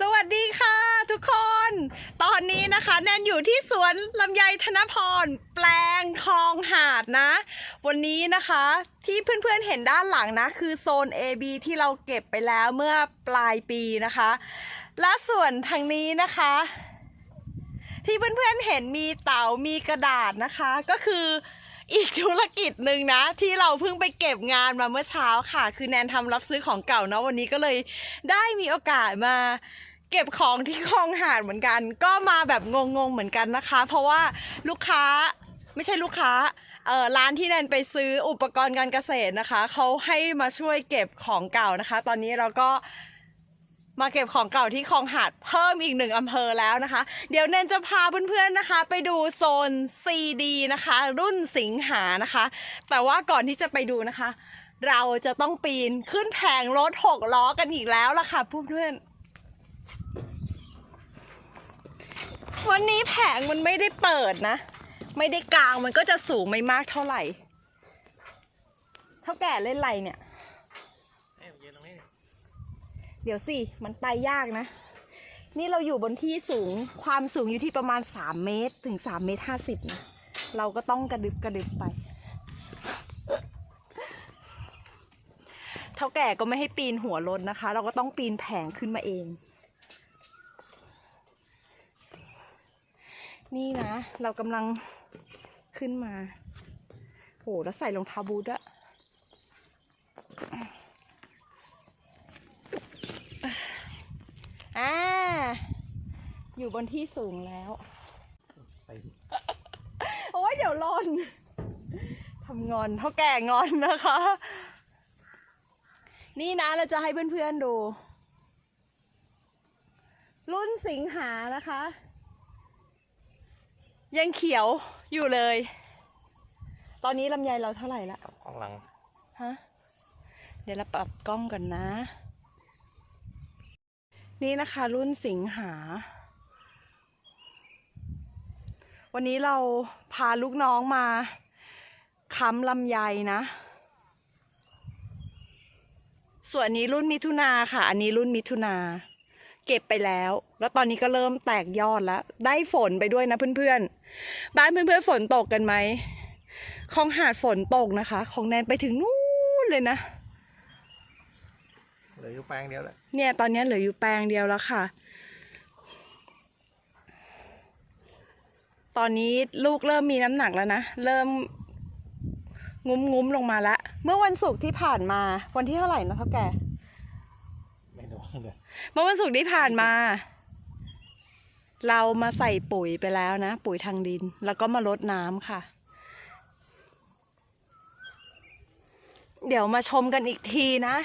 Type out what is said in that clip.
สวัสดีค่ะทุกคน ตอนนี้นะคะแนนอยู่ที่สวนลำไยธนพร แปลงคลองหาดนะ วันนี้นะคะที่เพื่อนๆเห็นด้านหลังนะ คือโซน AB ที่เราเก็บไปแล้วเมื่อปลายปีนะคะ และส่วนทางนี้นะคะ ที่เพื่อนๆเห็นมีเต๋ามีกระดาษนะคะ ก็คือ อีกธุรกิจหนึ่งนะ ที่เราเพิ่งไปเก็บงานมาเมื่อเช้าค่ะ คือแนนทำรับซื้อของเก่าเนาะวันนี้ก็เลยได้มีโอกาสมาเก็บของที่คลองหาดเหมือนกัน ก็มาแบบงงๆเหมือนกันนะคะ เพราะว่าลูกค้าไม่ใช่ลูกค้าเออร้านที่แนนไปซื้ออุปกรณ์การเกษตรนะคะเขาให้มาช่วยเก็บของเก่านะคะ ตอนนี้เราก็ มาเก็บของเก่าที่คลองหาดเพิ่มอีกหนึ่งอำเภอแล้วนะคะ เดี๋ยวแนนจะพาเพื่อนๆนะคะ ไปดูโซน CD นะคะ รุ่นสิงหานะคะ แต่ว่าก่อนที่จะไปดูนะคะ เราจะต้องปีนขึ้นแผงรถหกล้อกันอีกแล้วล่ะค่ะเพื่อนๆวันนี้แผงมันไม่ได้เปิดนะ ไม่ได้กลางมันก็จะสูงไม่มากเท่าไหร่ เท่าแก่เล่นไรเนี่ย เอ้ยยืนตรงนี้ เดี๋ยวสิ มันไปยากนะ นี่เราอยู่บนที่สูง ความสูงอยู่ที่ประมาณ 3 เมตร ถึง 3 เมตร 50นะเราก็ต้องกระดึบกระดึบไป เท่าแก่ก็ไม่ให้ปีนหัวรถนะคะ เราก็ต้องปีนแผงขึ้นมาเอง นี่นะ เรากำลังขึ้นมา โห แล้วใส่รองเท้าบูทอะ อ่า อยู่บนที่สูงแล้วไปโอ้ยเดี๋ยวหลอนทำงอนเท่าแก่งอนนะคะ นี่นะเราจะให้เพื่อนๆดู รุ่นสิงหานะคะ ยังเขียวอยู่เลย ตอนนี้ลำไยเราเท่าไหร่ละข้างหลังฮะเดี๋ยวเราปรับกล้องกันนะ นี่นะคะรุ่นสิงหา วันนี้เราพาลูกน้องมาค้ำลำไยนะ ส่วนอันนี้รุ่นมิถุนาค่ะ อันนี้รุ่นมิถุนา เก็บไปแล้ว แล้วตอนนี้ก็เริ่มแตกยอดแล้ว ได้ฝนไปด้วยนะเพื่อนๆ บ้านเพื่อนๆฝนตกกันไหมคลองหาดฝนตกนะคะของแนนไปถึงนู่นเลยนะ เหลืออยู่แปลงเดียวแหละเนี่ยตอนนี้เหลืออยู่แปลงเดียวแล้วค่ะ ตอนนี้ลูกเริ่มมีน้ำหนักแล้วนะ เริ่มงุ้มงุ้มๆลงมาแล้วเมื่อวันศุกร์ที่ผ่านมา วันที่เท่าไหร่นะเท่าแก่ไม่โดนเลยเมื่อวันศุกร์ที่ผ่านมา เรามาใส่ปุ๋ยไปแล้วนะ ปุ๋ยทางดิน แล้วก็มาลดน้ำค่ะ เดี๋ยวมาชมกันอีกทีนะ